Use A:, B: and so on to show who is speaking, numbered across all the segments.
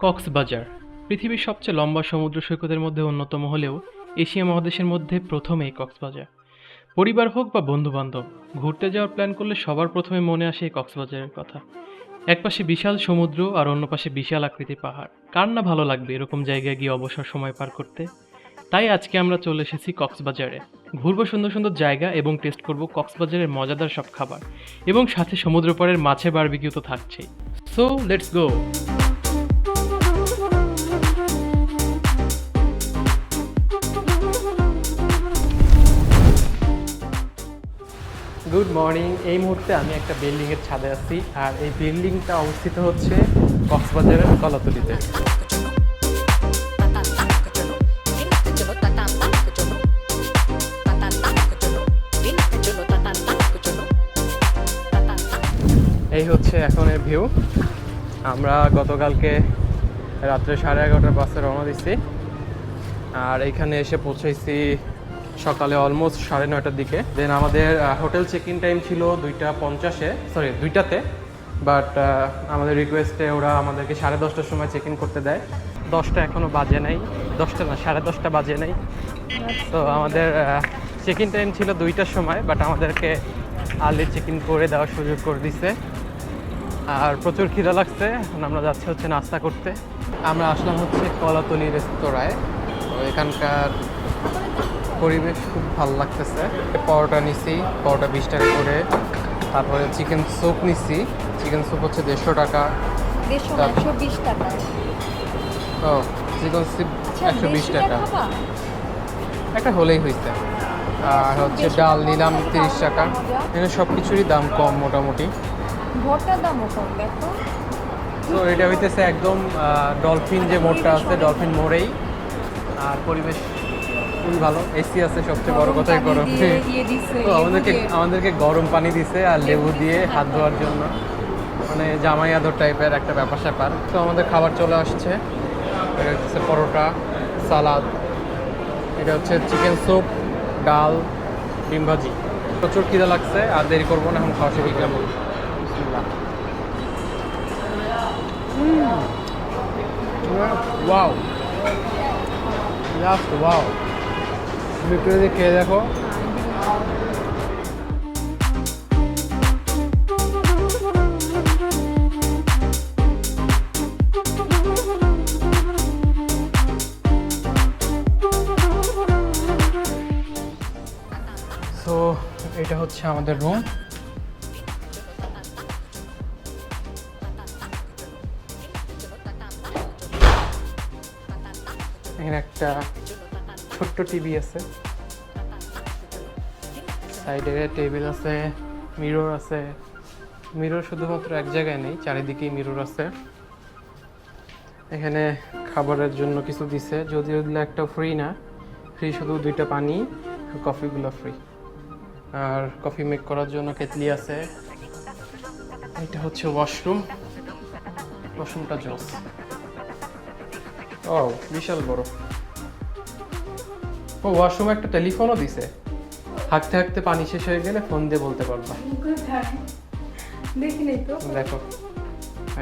A: কক্সবাজার, পৃথিবীর সবচেয়ে লম্বা সমুদ্র সৈকতের মধ্যে অন্যতম হলেও এশিয়া মহাদেশের মধ্যে প্রথম এই কক্সবাজার। পরিবার হোক বা বন্ধুবান্ধব, ঘুরতে যাওয়ার প্ল্যান করলে সবার প্রথমে মনে আসে কক্সবাজারের কথা। একপাশে বিশাল সমুদ্র আর অন্য পাশে বিশাল আকৃতির পাহাড়। কার না ভালো লাগবে এরকম জায়গায় গিয়ে অবসর সময় পার করতে? তাই আজকে আমরা চলে এসেছি কক্সবাজারে। ঘুরবো সুন্দর সুন্দর জায়গা এবং টেস্ট করব কক্সবাজারের মজাদার সব খাবার। এবং সাথে সমুদ্র পাড়ের মাছের বারবিকিউ তো থাকছেই। So let's go good morning. এই মুহূর্তে আমি একটা বিল্ডিংয়ের ছাদে আছি, আর এই বিল্ডিংটা অবস্থিত হচ্ছে কক্সবাজারের কলাতলিতে। এই হচ্ছে এখন এর ভিউ। আমরা গতকালকে রাত্রে সাড়ে এগারোটার বাসে রওনা দিচ্ছি আর এখানে এসে পৌঁছেছি সকালে অলমোস্ট সাড়ে নয়টার দিকে। দেন আমাদের হোটেল চেক ইন টাইম ছিল দুইটা পঞ্চাশে সরি দুইটাতে। বাট আমাদের রিকোয়েস্টে ওরা আমাদেরকে সাড়ে দশটার সময় চেক ইন করতে দেয়। দশটা এখনও বাজে নাই। দশটা না, সাড়ে দশটা বাজে নাই। তো আমাদের চেক ইন টাইম ছিল দুইটার সময় বাট আমাদেরকে আর্লি চেক ইন করে দেওয়ার সুযোগ করে দিছে। আর প্রচুর খিদা লাগছে। আমরা যাচ্ছি হচ্ছে নাস্তা করতে। আমরা আসলাম হচ্ছে কলাতলি রেস্তোরাঁয়। তো এখানকার পরিবেশ খুব ভালো লাগতেছে। পরোটা নিছি পরোটা বিশ টাকা করে। তারপরে চিকেন স্যুপ নিছি। চিকেন স্যুপ হচ্ছে দেড়শো টাকা।
B: একশো বিশ টাকা।
A: ও চিকেন স্যুপ
B: আচ্ছা
A: একশো বিশ টাকা? একটা হলেই হয়েছে। আর হচ্ছে ডাল নিলাম তিরিশ টাকা। এখানে সব কিছুরই দাম কম মোটামুটি।
B: ভর্তার দামও কম দেখো।
A: তো এটা হইতেছে একদম ডলফিন যে মোড়টা আছে ডলফিন মোড়েই। আর পরিবেশ খুবই ভালো এসি আছে সবচেয়ে বড় কথাই গরম।
B: ইয়ে
A: তো আমাদেরকে আমাদেরকে গরম পানি দিছে আর লেবু দিয়ে হাত ধোয়ার জন্য। মানে জামাই আদর টাইপের একটা ব্যাপার স্যাপার। তো আমাদের খাবার চলে আসছে। এটা হচ্ছে পরোটা সালাদ। এটা হচ্ছে চিকেন স্যুপ ডাল ডিম ভাজি। প্রচুর খিদা লাগছে আর দেরি করব না এখন খাওয়া শুরু করব। ওয়াও। জাস্ট ওয়াও যদি খেয়ে দেখো। সো এটা হচ্ছে আমাদের রুম এখানে একটা ছোট্ট টিভি আছে। সাইডে টেবিল আছে, মিরর আছে। মিরর শুধুমাত্র এক জায়গায় নেই, চারিদিকেই মিরর আছে। এখানে খাবারের জন্য কিছু দিছে, যদিও একটা ফ্রি না। ফ্রি শুধু দুইটা পানি কফিগুলো ফ্রি আর কফি মেক করার জন্য কেতলি আছে। এটা হচ্ছে ওয়াশরুম ওয়াশরুমটা জস ও বিশাল বড়। ও ওয়াশরুমে একটা টেলিফোনও দিছে। হাঁকতে হাঁকতে পানি শেষ হয়ে গেলে ফোন দিয়ে বলতে পারবা।
B: দেখি নাই তো।
A: দেখো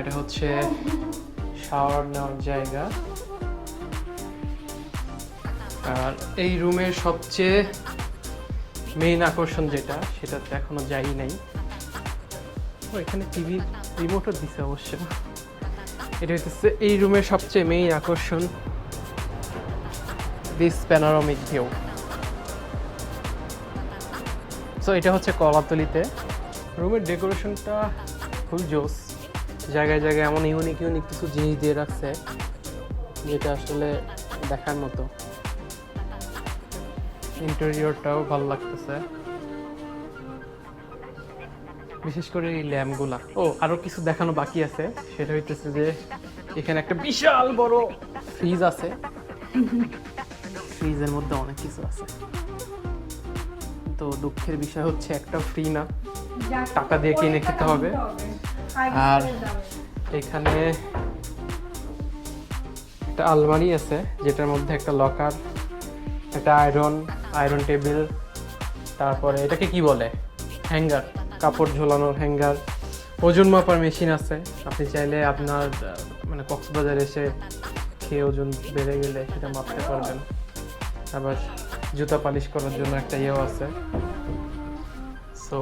A: এটা হচ্ছে শাওয়ার নেওয়ার জায়গা। আর এই রুমের সবচেয়ে মেইন আকর্ষণ যেটা সেটাতে এখনও যাই নাই। ও এখানে টিভি রিমোটও দিছে অবশ্য। এটা হচ্ছে এই রুমের সবচেয়ে মেইন আকর্ষণ। দিস প্যানারমিক ভিউ সো এটা হচ্ছে কলাতলিতে। রুমের ডেকোরেশনটা খুব জোস। জায়গায় জায়গায় এমন ইউনিক ইউনিক কিছু জিনিস দিয়ে রাখছে, যেটা আসলে দেখার মতো। ইন্টেরিয়রটাও ভালো লাগতেছে। বিশেষ করে এই ল্যাম্পগুলা। ও, আরও কিছু দেখানো বাকি আছে। সেটা হইতেছে যে, এখানে একটা বিশাল বড় ফ্রিজ আছে। ফ্রিজের মধ্যে অনেক কিছু আছে। তো দুঃখের বিষয় হচ্ছে একটা ফ্রি না। টাকা দিয়ে কিনে খেতে হবে। আর এখানে একটা আলমারি আছে, যেটার মধ্যে একটা লকার একটা আয়রন আয়রন টেবিল তারপরে এটাকে কি বলে? হ্যাঙ্গার কাপড় ঝোলানোর হ্যাঙ্গার ওজন মাপার মেশিন আছে। আপনি চাইলে আপনার মানে কক্সবাজার এসে খেয়ে ওজন বেড়ে গেলে সেটা মাপতে পারবেন। আবার জুতা পালিশ করার জন্য একটা ইয়েও আছে। সো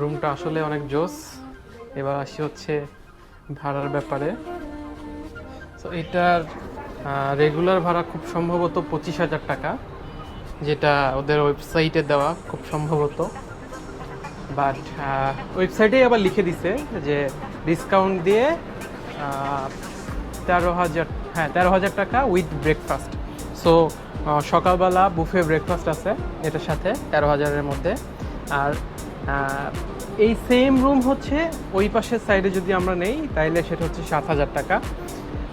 A: রুমটা আসলে অনেক জোস। এবার আসি হচ্ছে ভাড়ার ব্যাপারে। তো এটার রেগুলার ভাড়া খুব সম্ভবত পঁচিশ হাজার টাকা, যেটা ওদের ওয়েবসাইটে দেওয়া খুব সম্ভবত। বাট ওয়েবসাইটেই আবার লিখে দিছে যে ডিসকাউন্ট দিয়ে তেরো হাজার হ্যাঁ তেরো হাজার টাকা উইথ ব্রেকফাস্ট সো সকালবেলা বুফে ব্রেকফাস্ট আছে, এটার সাথে তেরো হাজারের মধ্যে। আর এই সেম রুম হচ্ছে ওই পাশের সাইডে যদি আমরা নেই, তাইলে সেটা হচ্ছে সাত হাজার টাকা।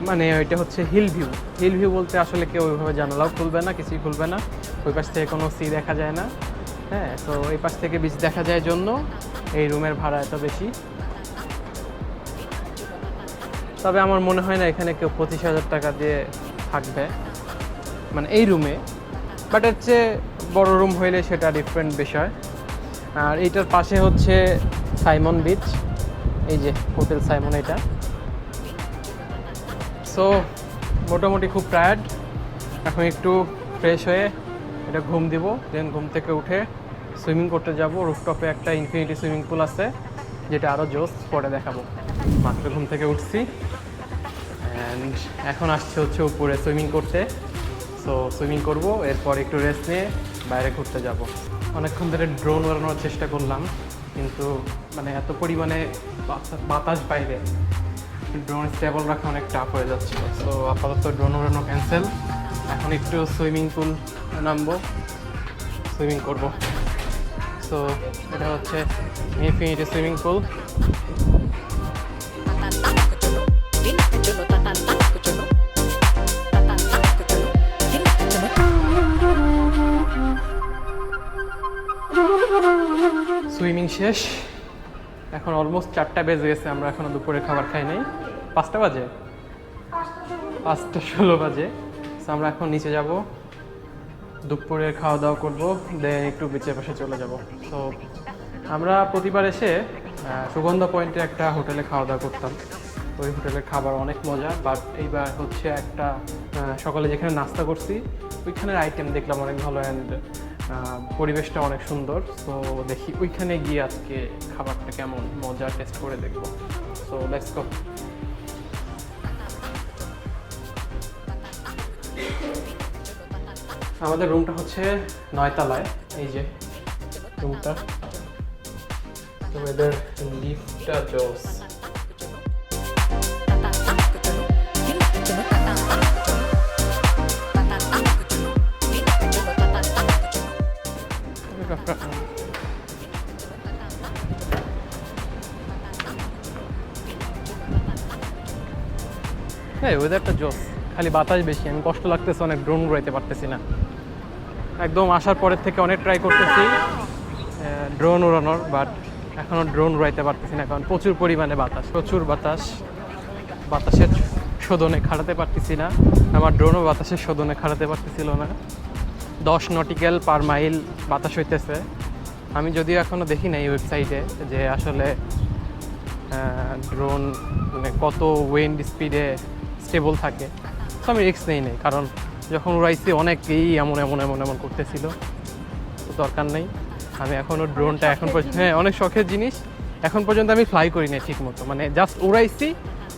A: মানে এটা হচ্ছে হিল ভিউ হিল ভিউ বলতে আসলে কেউ ওইভাবে জানালাও খুলবে না, কিছুই খুলবে না। ওই পাশ থেকে কোনো সি দেখা যায় না। হ্যাঁ তো এই পাশ থেকে বিচ দেখা যায় জন্য এই রুমের ভাড়া এত বেশি। তবে আমার মনে হয় না এখানে কেউ পঁচিশ হাজার টাকা দিয়ে থাকবে। মানে এই রুমে বাট এর চেয়ে বড় রুম হইলে সেটা ডিফারেন্ট বিষয়। আর এইটার পাশে হচ্ছে সাইমন বিচ এই যে হোটেল সাইমন এটা। সো মোটামুটি খুব টায়ার্ড এখন একটু ফ্রেশ হয়ে এটা ঘুম দিব দেন ঘুম থেকে উঠে সুইমিং করতে যাব। রুফটপে একটা ইনফিনিটি সুইমিং পুল আছে, যেটা আরও জোস পরে দেখাবো। মাত্র ঘুম থেকে উঠছি। অ্যান্ড এখন আসছে হচ্ছে উপরে সুইমিং করতে। সো সুইমিং করব, এরপর একটু রেস্ট নিয়ে বাইরে ঘুরতে যাব। অনেকক্ষণ ধরে ড্রোন উড়ানোর চেষ্টা করলাম, কিন্তু মানে এত পরিমাণে বাতা- বাতাস বাইরে। ড্রোন স্টেবল রাখা অনেক টাফ হয়ে যাচ্ছে সো আপাতত ড্রোন ওড়ানো ক্যান্সেল এখন একটু সুইমিং পুল নামবো সুইমিং করব। সো এটা হচ্ছে ইনফিনিটি সুইমিং পুল সুইমিং শেষ। এখন অলমোস্ট চারটা বেজে গেছে, আমরা এখনও দুপুরে খাবার খাই নাই। পাঁচটা বাজে? পাঁচটা ষোলো বাজে। আমরা এখন নিচে যাব। দুপুরে খাওয়া দাওয়া করব দেন একটু বিচের পাশে চলে যাব। তো আমরা প্রতিবার এসে সুগন্ধা পয়েন্টে একটা হোটেলে খাওয়া দাওয়া করতাম। ওই হোটেলের খাবার অনেক মজা বাট এইবার হচ্ছে একটা সকালে যেখানে নাস্তা করছি, ওইখানের আইটেম দেখলাম অনেক ভালো অ্যান্ড পরিবেশটা অনেক সুন্দর। তো দেখি ওইখানে গিয়ে আজকে খাবারটা কেমন মজা টেস্ট করে দেখব। সো লেটস গো আমাদের রুমটা হচ্ছে নয়তলায়, এই যে রুমটা তো এদের লিফটটা জোস ওয়েদারটা জোস খালি বাতাস বেশি, আমি কষ্ট লাগতেছে, অনেক ড্রোন উড়াইতে পারতেছি না। একদম আসার পরের থেকে অনেক ট্রাই করতেছি ড্রোন উড়ানোর বাট এখনও ড্রোন উড়াইতে পারতেছি না, কারণ প্রচুর পরিমাণে বাতাস, প্রচুর বাতাস। বাতাসের শোধনে খাটাতে পারতেছি না, আমার ড্রোনও বাতাসের শোধনে খাটাতে পারতেছিল না। দশ নটিক্যাল পার মাইল বাতাস হইতেছে। আমি যদিও এখনও দেখি নাই ওয়েবসাইটে যে আসলে ড্রোন মানে কত ওয়েন্ড স্পিডে স্টেবল থাকে। তো আমি রিস্ক নেই নেই কারণ যখন উড়াইছি অনেকেই এমন এমন এমন এমন করতেছিল। তো দরকার নেই। আমি এখনও ড্রোনটা এখন পর্যন্ত হ্যাঁ অনেক শখের জিনিস। এখন পর্যন্ত আমি ফ্লাই করি না ঠিক মতো মানে জাস্ট উড়াইছি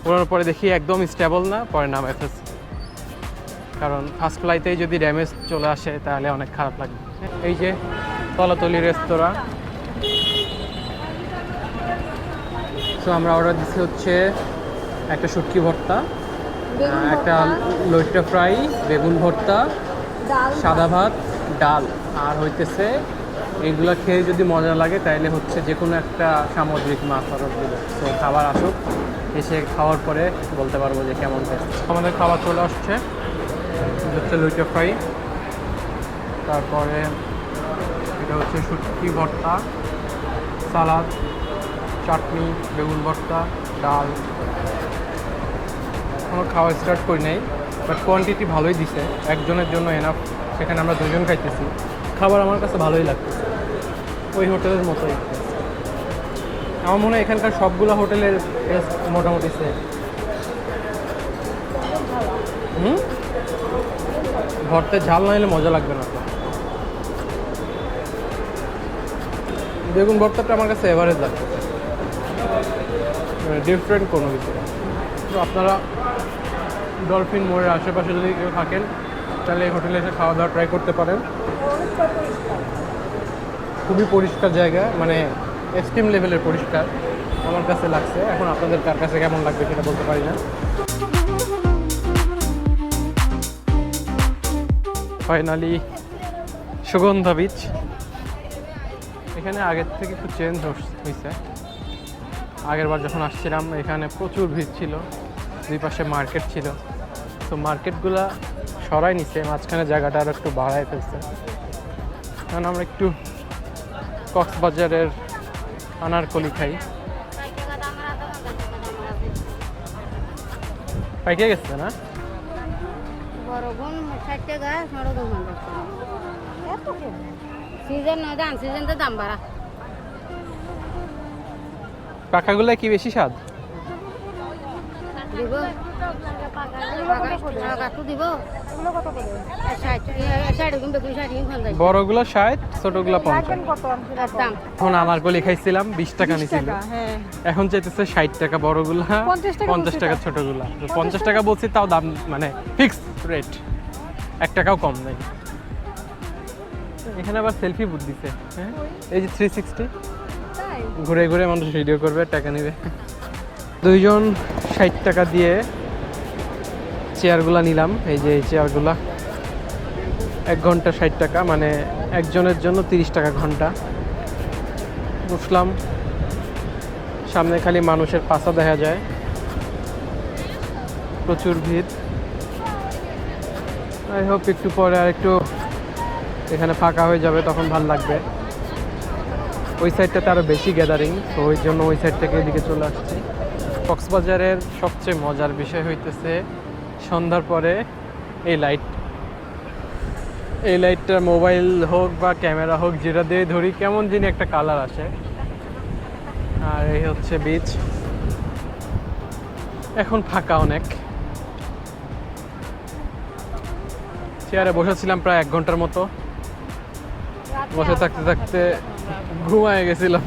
A: ওড়ানোর পরে দেখি একদম স্টেবল না পরে নাম ফেলছি কারণ ফার্স্ট ফ্লাইতেই যদি ড্যামেজ চলে আসে তাহলে অনেক খারাপ লাগবে এই যে তলাতলি রেস্তোরাঁ সো আমরা অর্ডার দিচ্ছি হচ্ছে একটা শুটকি ভর্তা। একটা লইট্টা ফ্রাই বেগুন ভর্তা সাদা ভাত ডাল। আর হইতেছে এইগুলো খেয়ে যদি মজা লাগে তাইলে হচ্ছে যে কোনো একটা সামুদ্রিক মাছ অর্ডার দেবো তো খাবার আসুক এসে খাওয়ার পরে বলতে পারব যে কেমন টেস্ট আমাদের খাবার চলে আসছে হচ্ছে লইটা ফ্রাই। তারপরে এটা হচ্ছে শুটকি ভর্তা সালাদ চাটনি বেগুন ভর্তা ডাল। এখনও খাওয়া স্টার্ট করি নাই বাট কোয়ান্টিটি ভালোই দিছে। একজনের জন্য এনাফ সেখানে আমরা দুজন খাইতেছি। খাবার আমার কাছে ভালোই লাগতেছে। ওই হোটেলের মতোই। আমার মনে হয় এখানকার সবগুলো হোটেলের মোটামুটি সেম হুম? ভর্তে ঝাল না হলে মজা লাগবে না। বেগুন ভর্তাটা আমার কাছে এভারেজ লাগছে ডিফারেন্ট কোনো কিছু আপনারা ডলফিন মোড়ের আশেপাশে যদি কেউ থাকেন, তাহলে এই হোটেলে এসে খাওয়া দাওয়া ট্রাই করতে পারেন। খুবই পরিষ্কার জায়গা মানে এক্সট্রিম লেভেলের পরিষ্কার, আমার কাছে লাগছে। এখন আপনাদের কার কাছে কেমন লাগবে সেটা বলতে পারি না। ফাইনালি সুগন্ধা বিচ এখানে আগের থেকে একটু চেঞ্জ হয়েছে আগের বার যখন আসছিলাম, এখানে প্রচুর ভিড় ছিল। দুই পাশে মার্কেট ছিল। তো মার্কেটগুলা সরাই নিচ্ছে মাঝখানে জায়গাটা আরও একটু বাড়ায় ফেলছে। কারণ আমরা একটু কক্সবাজারের আনারকলি খাই। পাইকে গেছে না? পাখাগুলো কি বেশি স্বাদ?
C: দিব।
A: বড়গুলো ষাট ছোটগুলো পঞ্চাশ। এখন আনারকলি খাইছিলাম বিশ টাকা নিছিল।
B: হ্যাঁ।
A: এখন চাইতেছে ষাট টাকা বড়গুলা পঞ্চাশ টাকা ছোটগুলা। তো পঞ্চাশ টাকা বলছি তাও দাম মানে ফিক্স রেট এক টাকাও কম নেই। এখানে আবার সেলফি বুথ দিছে হ্যাঁ? এই যে থ্রি সিক্সটি ঘুরে ঘুরে মানুষ ভিডিও করবে টাকা নেবে। দুইজন ষাট টাকা দিয়ে চেয়ারগুলা নিলাম। এই যে এই চেয়ারগুলা। এক ঘণ্টা ষাট টাকা মানে একজনের জন্য তিরিশ টাকা ঘণ্টা। বসলাম। সামনে খালি মানুষের পাশা দেখা যায়। প্রচুর ভিড়। আই হোপ একটু পরে আর একটু এখানে ফাঁকা হয়ে যাবে, তখন ভালো লাগবে। ওই সাইডটাতে আরও বেশি গ্যাদারিং তো ওই জন্য ওই সাইড থেকে এদিকে চলে আসছি। কক্সবাজারের সবচেয়ে মজার বিষয় হইতেছে সন্ধ্যার পরে এই লাইট এই লাইটটা মোবাইল হোক বা ক্যামেরা হোক যেটা দিয়ে ধরি কেমন যিনি একটা কালার আসে। আর এই হচ্ছে বিচ এখন ফাঁকা অনেক। চেয়ারে বসেছিলাম প্রায় এক ঘণ্টার মতো। বসে থাকতে থাকতে ঘুমায় গেছিলাম।